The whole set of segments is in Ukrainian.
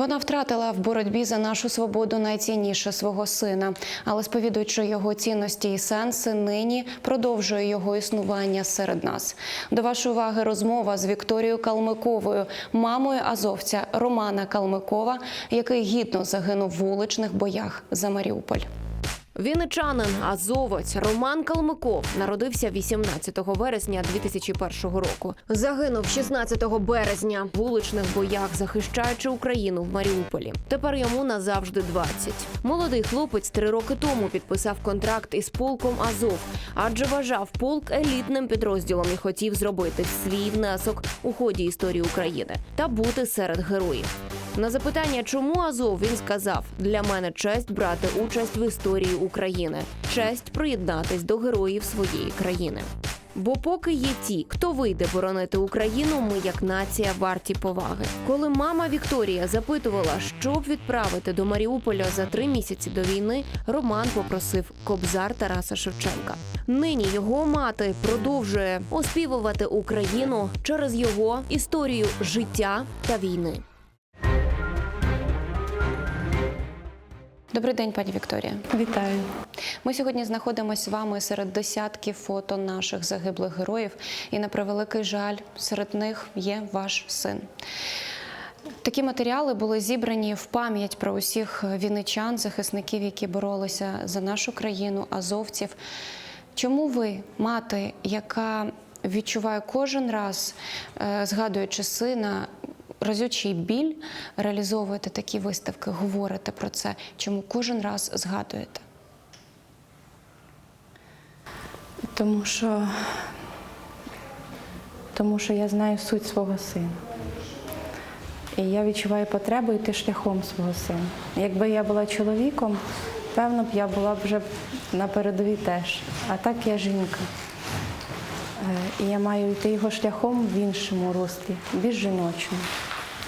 Вона втратила в боротьбі за нашу свободу найцінніше свого сина, але сповідуючи його цінності і сенси, нині продовжує його існування серед нас. До вашої уваги розмова з Вікторією Калмиковою, мамою азовця Романа Калмикова, який гідно загинув в вуличних боях за Маріуполь. Вінничанин, азовець Роман Калмиков народився 18 вересня 2001 року. Загинув 16 березня в вуличних боях, захищаючи Україну в Маріуполі. Тепер йому назавжди 20. Молодий хлопець три роки тому підписав контракт із полком Азов, адже вважав полк елітним підрозділом і хотів зробити свій внесок у ході історії України та бути серед героїв. На запитання, чому Азов, він сказав: для мене честь брати участь в історії України, честь приєднатись до героїв своєї країни. Бо поки є ті, хто вийде боронити Україну, ми як нація варті поваги. Коли мама Вікторія запитувала, що б відправити до Маріуполя за три місяці до війни, Роман попросив кобзар Тараса Шевченка. Нині його мати продовжує оспівувати Україну через його історію життя та війни. Добрий день, пані Вікторія. Вітаю. Ми сьогодні знаходимося з вами серед десятків фото наших загиблих героїв, і на превеликий жаль, серед них є ваш син. Такі матеріали були зібрані в пам'ять про усіх вінничан, захисників, які боролися за нашу країну, азовців. Чому ви, мати, яка відчуває кожен раз, е, згадуючи сина, разючий біль, реалізовуєте такі виставки, говорите про це? Чому кожен раз згадуєте? Тому що, тому що я знаю суть свого сина. І я відчуваю потребу йти шляхом свого сина. Якби я була чоловіком, певно б я була б вже на передовій теж. А так я жінка. Е, І я маю йти його шляхом в іншому руслі, більш жіночому.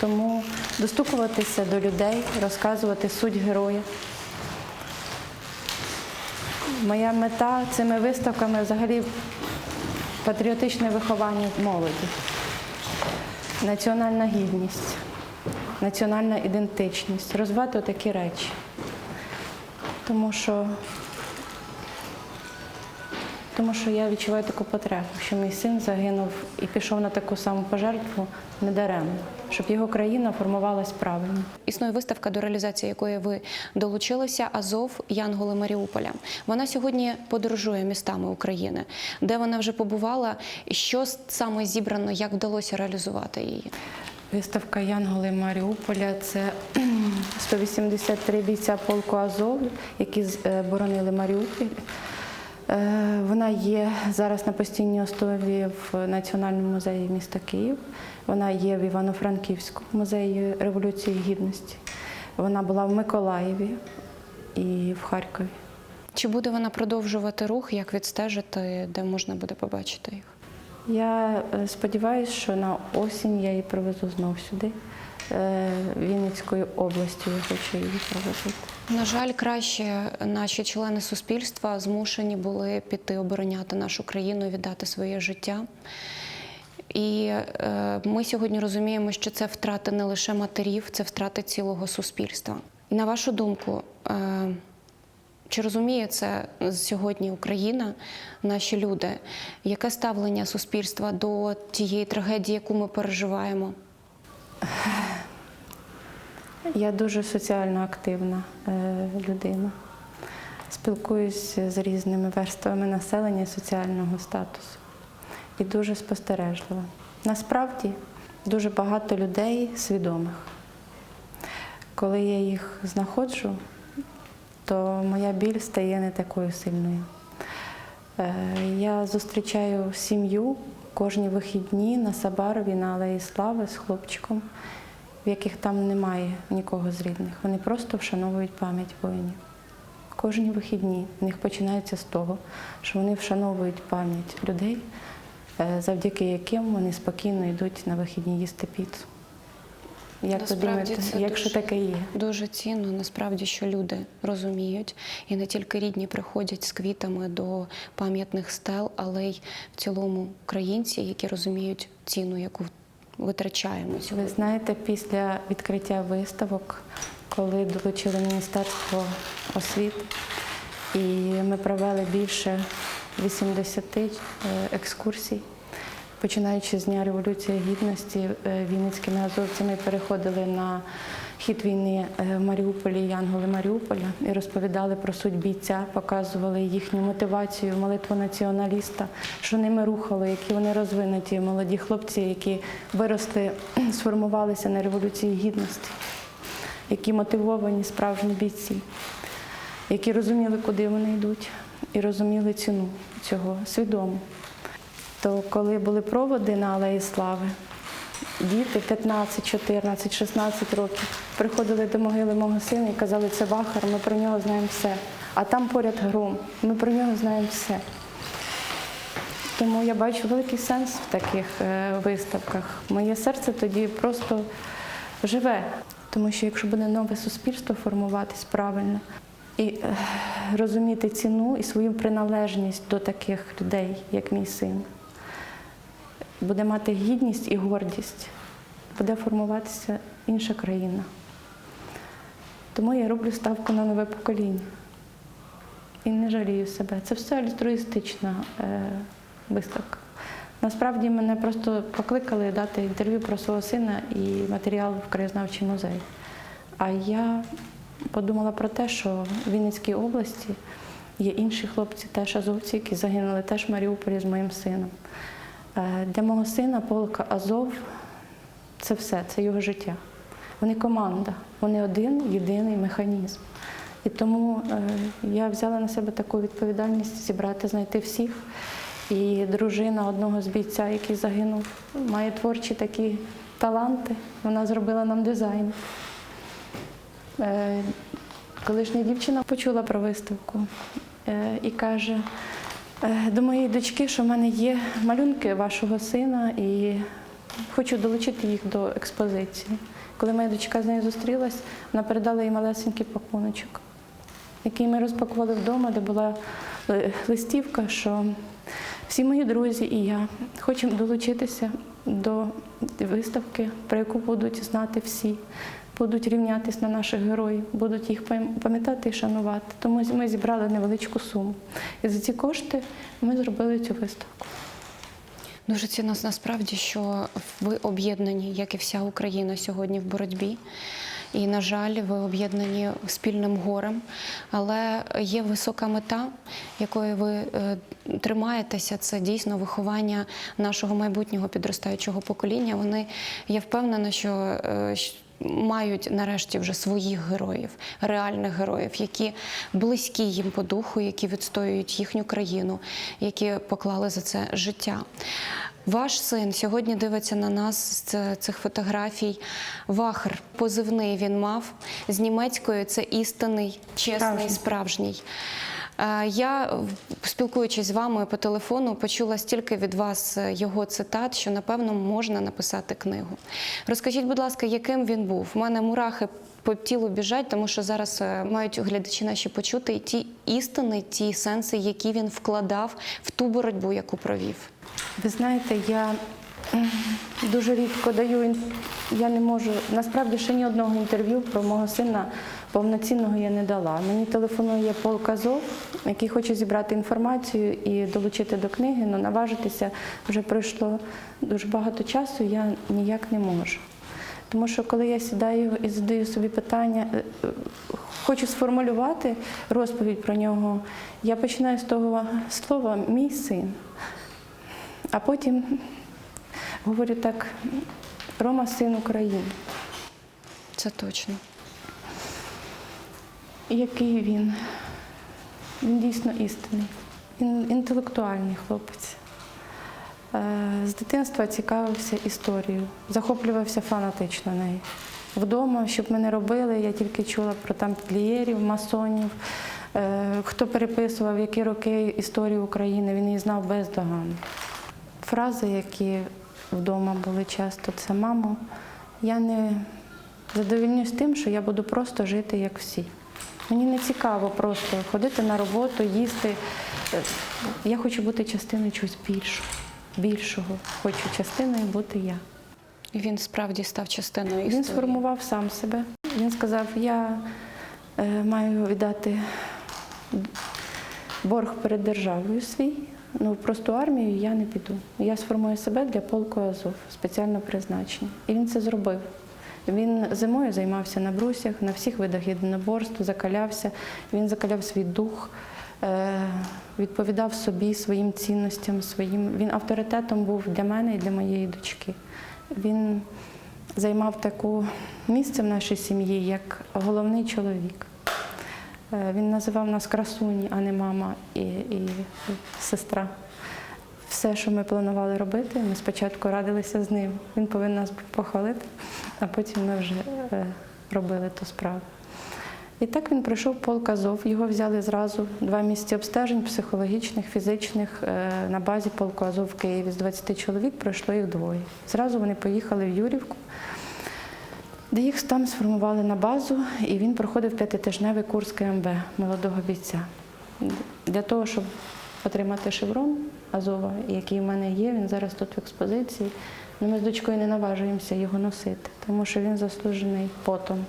Тому достукуватися до людей, розказувати суть героя. Моя мета цими виставками взагалі патріотичне виховання молоді, національна гідність, національна ідентичність, розвивати такі речі. Тому що, тому що я відчуваю таку потребу, що мій син загинув і пішов на таку саму пожертву недаремно, щоб його країна формувалась правильно. Існує виставка, до реалізації якої ви долучилися Азов Янголи Маріуполя. Вона сьогодні подорожує містами України, де вона вже побувала, що саме зібрано, як вдалося реалізувати її. Виставка Янголи Маріуполя це 183 бійця полку Азов, які е, боронили Маріуполь. Е, Вона є зараз на постійній основі в Національному музеї міста Київ. Вона є в Івано-Франківському музеї Революції Гідності. Вона була в Миколаєві і в Харкові. Чи буде вона продовжувати рух, як відстежити, де можна буде побачити їх? Я е, сподіваюся, що на осінь я її привезу знов сюди. Е, Вінницькою областю я хочу її привезти. На жаль, краще наші члени суспільства змушені були піти обороняти нашу країну, віддати своє життя. І е, ми сьогодні розуміємо, що це втрати не лише матерів, це втрати цілого суспільства. На вашу думку, е, чи розуміє це сьогодні Україна, наші люди? Яке ставлення суспільства до тієї трагедії, яку ми переживаємо? Я дуже соціально активна е, людина. Спілкуюсь з різними верствами населення соціального статусу і дуже спостережлива. Насправді дуже багато людей свідомих. Коли я їх знаходжу, то моя біль стає не такою сильною. Е, Я зустрічаю сім'ю кожні вихідні на Сабарові на Алеї Слави з хлопчиком, в яких там немає нікого з рідних. Вони просто вшановують пам'ять воїнів. Кожні вихідні в них починається з того, що вони вшановують пам'ять людей, е, завдяки яким вони спокійно йдуть на вихідні їсти піцу. Як ви думаєте, якщо дуже- таке є? Дуже цінно, насправді, що люди розуміють, і не тільки рідні приходять з квітами до пам'ятних стел, але й в цілому українці, які розуміють ціну, яку витрачаємо Ви знаєте, після відкриття виставок, коли долучили Міністерство освіти, і ми провели більше 80 е, екскурсій, починаючи з Дня Революції Гідності, е, вінницькими азовцями переходили на хід війни е, в Маріуполі, Янголи Маріуполя, і розповідали про суть бійця, показували їхню мотивацію, молитву націоналіста, що ними рухало, які вони розвинуті, молоді хлопці, які виросли, сформувалися на революції гідності, які мотивовані справжні бійці, які розуміли, куди вони йдуть, і розуміли ціну цього свідомо. То коли були проводи на Алеї Слави, діти 15, 14, 16 років приходили до могили мого сина і казали, це Вахар, ми про нього знаємо все. А там поряд гром, ми про нього знаємо все. Тому я бачу великий сенс в таких е, виставках. Моє серце тоді просто живе. Тому що якщо буде нове суспільство формуватись правильно і е, розуміти ціну і свою приналежність до таких людей, як мій син, буде мати гідність і гордість, буде формуватися інша країна. Тому я роблю ставку на нове покоління. І не жалію себе. Це все альтруїстична е, виставка. Насправді мене просто покликали дати інтерв'ю про свого сина і матеріал в краєзнавчий музей. А я подумала про те, що в Вінницькій області є інші хлопці, теж азовці, які загинули теж в Маріуполі з моїм сином. Е, Для мого сина полка Азов це все, це його життя. Вони команда, вони один єдиний механізм. І тому е, я взяла на себе таку відповідальність зібрати, знайти всіх. І дружина одного з бійця, який загинув, має творчі такі таланти. Вона зробила нам дизайн. Е, Колишня дівчина почула про виставку е, і каже до моєї дочки, що в мене є малюнки вашого сина, і хочу долучити їх до експозиції. Коли моя дочка з нею зустрілась, вона передала їй малесенький пакуночок, який ми розпакували вдома, де була е, листівка, що всі мої друзі і я хочемо долучитися до виставки, про яку будуть знати всі, будуть рівнятись на наших героїв, будуть їх пам'ятати і шанувати. Тому ми зібрали невеличку суму. І за ці кошти ми зробили цю виставку. Дуже цінно насправді, що ви об'єднані, як і вся Україна сьогодні в боротьбі. І, на жаль, ви об'єднані спільним горем, але є висока мета, якої ви е, тримаєтеся. Це дійсно виховання нашого майбутнього підростаючого покоління. Вони я впевнена, що е, мають нарешті вже своїх героїв, реальних героїв, які близькі їм по духу, які відстоюють їхню країну, які поклали за це життя. Ваш син сьогодні дивиться на нас з цих фотографій. Вахр, позивний він мав з німецькою. Це істинний, чесний, Справжній. справжній. Е, Я, спілкуючись з вами по телефону, почула стільки від вас е, його цитат, що напевно можна написати книгу. Розкажіть, будь ласка, яким він був? У мене мурахи по тілу біжать, тому що зараз е, мають глядачі наші почути і ті істини, ті сенси, які він вкладав в ту боротьбу, яку провів. Ви знаєте, я дуже рідко даю ін- я не можу. Насправді ще ні одного інтерв'ю про мого сина повноцінного я не дала. Мені телефонує Пол Казов, який хоче зібрати інформацію і долучити до книги, але наважитися вже пройшло дуже багато часу, я ніяк не можу. Тому що коли я сідаю і задаю собі питання, е, хочу сформулювати розповідь про нього, я починаю з того слова мій син. А потім говорю так: Рома син України. Це точно. Який він? Він дійсно істинний. Він інтелектуальний хлопець. Е, З дитинства цікавився історією, захоплювався фанатично нею. Вдома, щоб ми не робили, я тільки чула про тамплієрів, масонів, е, хто переписував, які роки історію України, він її знав бездоганно. Фрази, які вдома були часто, це мамо, я не задовільнюсь тим, що я буду просто жити як всі. Мені не цікаво просто ходити на роботу, їсти. Е, Я хочу бути частиною чогось більшого. Більшого. Хочу частиною бути я. І він справді став частиною Він сформував сам себе. Він сказав: я е, маю віддати борг перед державою свій. Ну, в просту армію я не піду. Я сформую себе для полку Азов, спеціально призначення. І він це зробив. Він зимою займався на брусях, на всіх видах єдиноборств, закалявся. Він закаляв свій дух, е, відповідав собі, своїм цінностям, своїм. Він авторитетом був для мене і для моєї дочки. Він займав таку місце в нашій сім'ї як головний чоловік. Е, Він називав нас красуні, а не мама і, і сестра. Все, що ми планували робити, ми спочатку радилися з ним. Він повинен нас похвалити, а потім ми вже е, робили ту справу. І так він пройшов полк Азов. Його взяли зразу два місяці обстежень психологічних, фізичних е, на базі полку Азов в Києві. З 20 чоловік пройшло їх двоє. Зразу вони поїхали в Юрівку, де їх там сформували на базу, і він проходив п'ятитижневий курс КМБ молодого бійця. Для того, щоб отримати шеврон Азова, який в мене є, він зараз тут в експозиції. Ну, ми з дочкою не наважуємося його носити, тому що він заслужений потом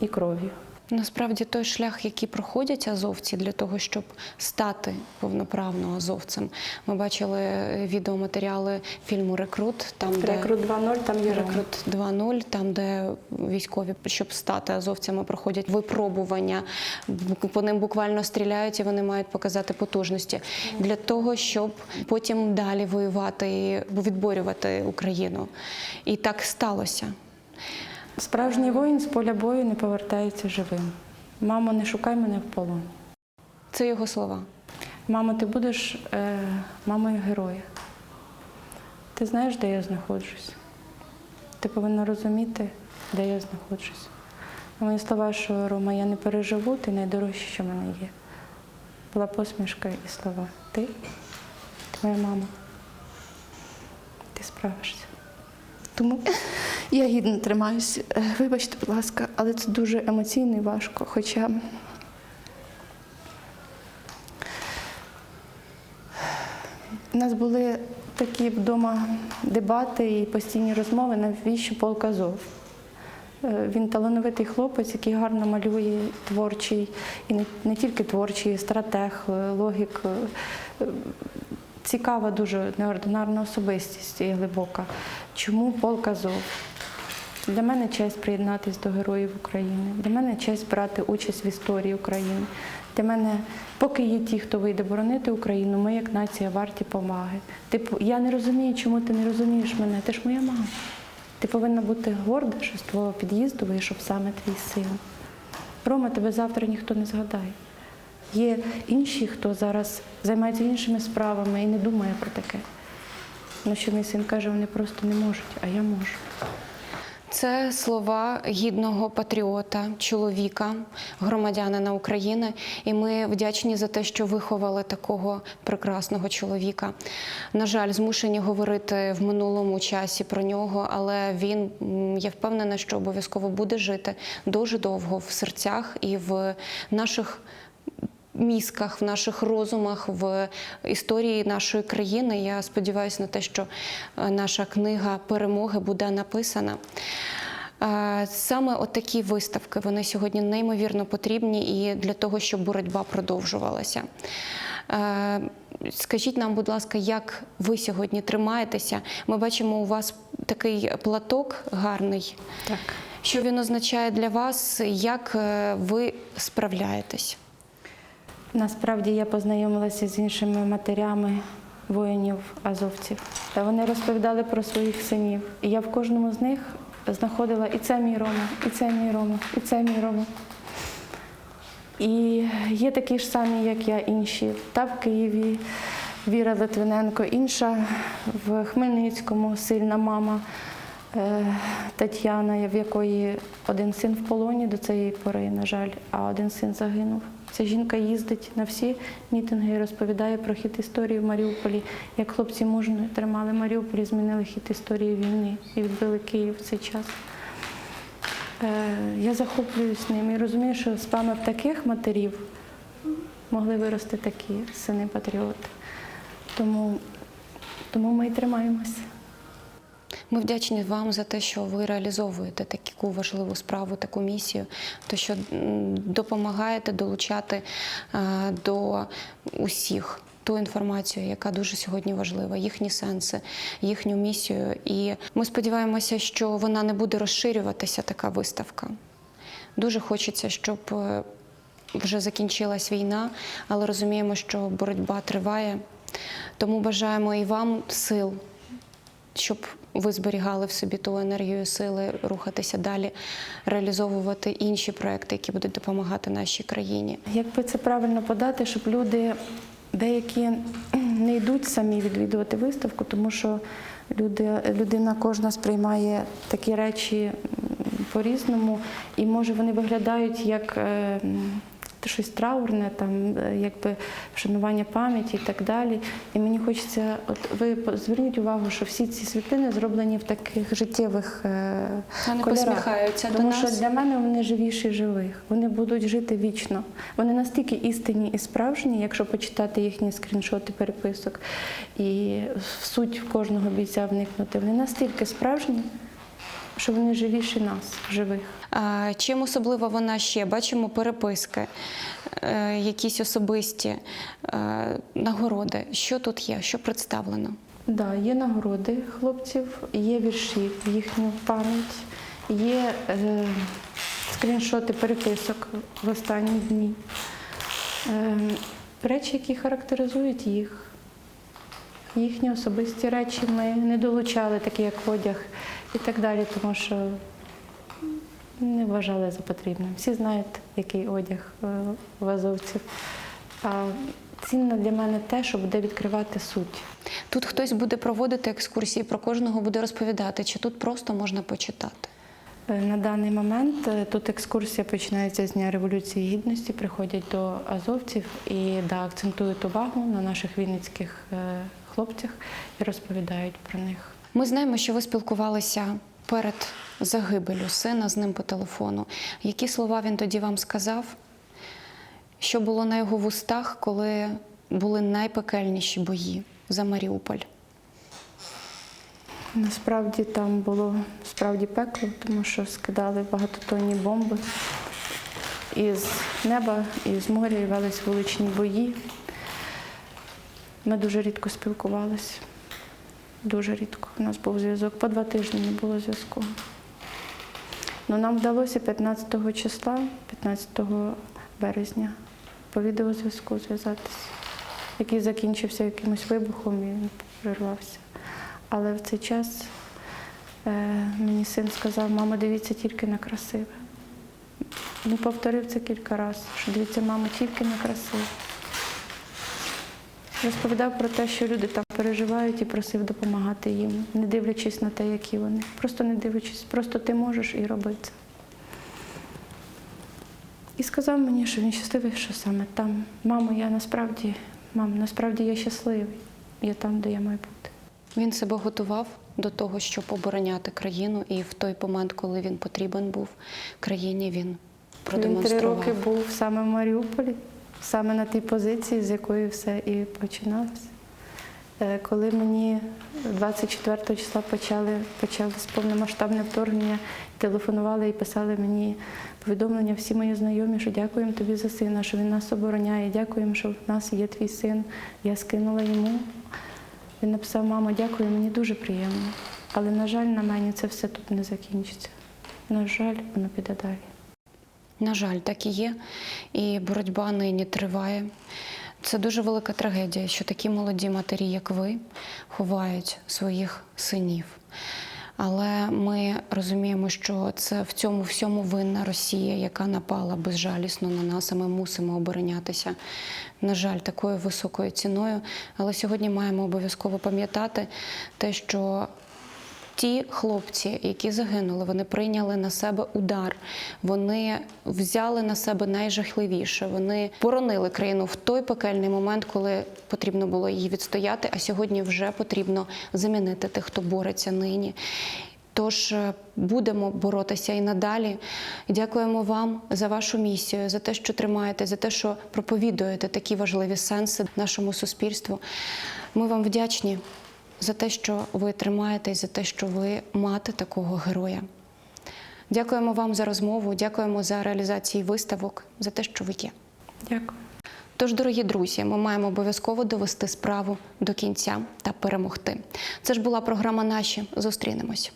і кров'ю. Насправді той шлях, який проходять азовці для того, щоб стати повноправно азовцем. Ми бачили е, відеоматеріали фільму Рекрут, там де Рекрут 2.0, там є Рекрут 2.0, там, де військові, щоб стати азовцями, проходять випробування. По ним буквально стріляють і вони мають показати потужності для того, щоб потім далі воювати і відборювати Україну. І так сталося. Справжній воїн з поля бою не повертається живим. Мамо, не шукай мене в полон. Це його слова. Мамо, ти будеш е, мамою героя. Ти знаєш, де я знаходжусь? Ти повинна розуміти, де я знаходжусь. Мої слова, що Рома, я не переживу, ти найдорожче, що в мене є. Була посмішка і слова. Ти, ти моя мама. Ти справишся. Тому я гідно тримаюсь. Е, Вибачте, будь ласка, але це дуже емоційно і важко. Хоча У нас були такі вдома дебати і постійні розмови, навіщо полк Азов. Е, Він талановитий хлопець, який гарно малює, творчий, і не, не тільки творчий, стратег, е, логік. Цікава дуже неординарна особистість і глибока. Чому полк Азов? Для мене честь приєднатися до героїв України. Для мене честь брати участь в історії України. Для мене, поки є ті, хто вийде боронити Україну, ми як нація варті поваги. Типу, я не розумію, чому ти не розумієш мене. Ти ж моя мама. Ти повинна бути горда, що з твого під'їзду вийшов саме твій син. Рома, тебе завтра ніхто не згадає. Є інші, хто зараз займається іншими справами і не думає про таке. Ну, що мій син каже, вони просто не можуть, а я можу. Це слова гідного патріота, чоловіка, громадянина України. І ми вдячні за те, що виховали такого прекрасного чоловіка. На жаль, змушені говорити в минулому часі про нього, але він я впевнена, що обов'язково буде жити дуже довго в серцях і в наших мізках, в наших розумах, в історії нашої країни. Я сподіваюся на те, що е, наша книга перемоги буде написана. Е, Саме от такі виставки вони сьогодні неймовірно потрібні і для того, щоб боротьба продовжувалася. Е, Скажіть нам, будь ласка, як ви сьогодні тримаєтеся? Ми бачимо у вас такий платок гарний. Так. Що він означає для вас? Як ви справляєтесь? Насправді я познайомилася з іншими матерями воїнів азовців. Та вони розповідали про своїх синів. І я в кожному з них знаходила і це мій Рома, і це мій Рома, і це мій Рома. І є такі ж самі, як я, інші. Та в Києві Віра Литвиненко, інша в Хмельницькому, сильна мама е, Тетяна, в якої один син в полоні до цієї пори, на жаль, а один син загинув. Ця жінка їздить на всі мітинги і розповідає про хід історії в Маріуполі, як хлопці мужньо тримали Маріуполь змінили хід історії війни і відбили Київ в цей час. Е, Я захоплююсь ним і розумію, що з мами таких матерів могли вирости такі сини патріоти. Тому, тому ми і тримаємося. Ми вдячні вам за те, що ви реалізовуєте таку важливу справу, таку місію, то що допомагаєте долучати е, до усіх ту інформацію, яка дуже сьогодні важлива, їхні сенси, їхню місію. І ми сподіваємося, що вона не буде розширюватися, така виставка. Дуже хочеться, щоб е, вже закінчилась війна, але розуміємо, що боротьба триває. Тому бажаємо і вам сил, щоб ви зберігали в собі ту енергію, сили рухатися далі, реалізовувати інші проекти, які будуть допомагати нашій країні. Як би це правильно подати, щоб люди деякі не йдуть самі відвідувати виставку, тому що люди, людина кожна сприймає такі речі по-різному, і може вони виглядають як е, щось траурне, там е, якби вшанування пам'яті і так далі. І мені хочеться, от ви зверніть увагу, що всі ці світлини зроблені в таких життєвих е, Вони кольорах. посміхаються до тому нас. що для мене вони живіші живих. Вони будуть жити вічно. Вони настільки істинні і справжні, якщо почитати їхні скріншоти переписок і в суть кожного бійця вникнути. Вони настільки справжні, що вони живіші нас, живих. А, Чим особлива вона ще? Бачимо переписки, е, якісь особисті е, нагороди. Що тут є? Що представлено? Да, є нагороди хлопців, є вірші в їхню пам'ять, є е, скріншоти переписок в останні дні. Е, речі, які характеризують їх. Їхні особисті речі ми не долучали, такі як одяг і так далі, тому що не вважали за потрібним. Всі знають, який одяг е, в азовців. А цінно для мене те, що буде відкривати суть. Тут хтось буде проводити екскурсії, про кожного буде розповідати, чи тут просто можна почитати. Е, На даний момент е, тут екскурсія починається з Дня Революції Гідності, приходять до азовців і да, акцентують увагу на наших вінницьких хлопцях і розповідають про них. Ми знаємо, що ви спілкувалися перед загибелю сина з ним по телефону. Які слова він тоді вам сказав? Що було на його вустах, коли були найпекельніші бої за Маріуполь? Насправді там було справді пекло, тому що скидали багатотонні бомби. Із неба, і з моря і вуличні бої. Ми дуже рідко спілкувалися. Дуже рідко. У нас був зв'язок. По два тижні не було зв'язку. Ну, нам вдалося 15 числа, 15 березня, по відеозв'язку зв'язатися, який закінчився якимось вибухом і прервався. Але в цей час е, мені син сказав, мама, дивіться тільки на красиве. Він повторив це кілька разів, що дивіться, мама, тільки на красиве. Розповідав про те, що люди там переживають і просив допомагати їм, не дивлячись на те, які вони. Просто не дивлячись, просто ти можеш і роби це. І сказав мені, що він щасливий, що саме там. Мамо, я насправді, мам, насправді я щасливий. Я там, де я маю бути. Він себе готував до того, щоб обороняти країну, і в той момент, коли він потрібен був країні, він Він три роки був саме в Маріуполі, саме на тій позиції, з якої все і починалося. Е, Коли мені 24 числа почали, почалось повномасштабне вторгнення, телефонували і писали мені повідомлення всі мої знайомі, що дякуємо тобі за сина, що він нас обороняє, дякуємо, що в нас є твій син. Я скинула йому. Він написав, мамо, дякую, мені дуже приємно. Але, на жаль, на мені це все тут не закінчиться. На жаль, воно піде далі. На жаль, так і є. І боротьба нині триває. Це дуже велика трагедія, що такі молоді матері, як ви, ховають своїх синів. Але ми розуміємо, що це в цьому всьому винна Росія, яка напала безжалісно на нас, а ми мусимо оборонятися. На жаль, такою високою ціною. Але сьогодні маємо обов'язково пам'ятати те, що Ті хлопці, які загинули, вони прийняли на себе удар. Вони взяли на себе найжахливіше. Вони боронили країну в той пекельний момент, коли потрібно було її відстояти. А сьогодні вже потрібно замінити тих, хто бореться нині. Тож е, будемо боротися і надалі. Дякуємо вам за вашу місію, за те, що тримаєте, за те, що проповідуєте такі важливі сенси нашому суспільству. Ми вам вдячні. За те, що ви тримаєтесь, за те, що ви мати такого героя. Дякуємо вам за розмову, дякуємо за реалізацію виставок, за те, що ви є. Дякую. Тож, дорогі друзі, ми маємо обов'язково довести справу до кінця та перемогти. Це ж була програма Наші. Зустрінемось.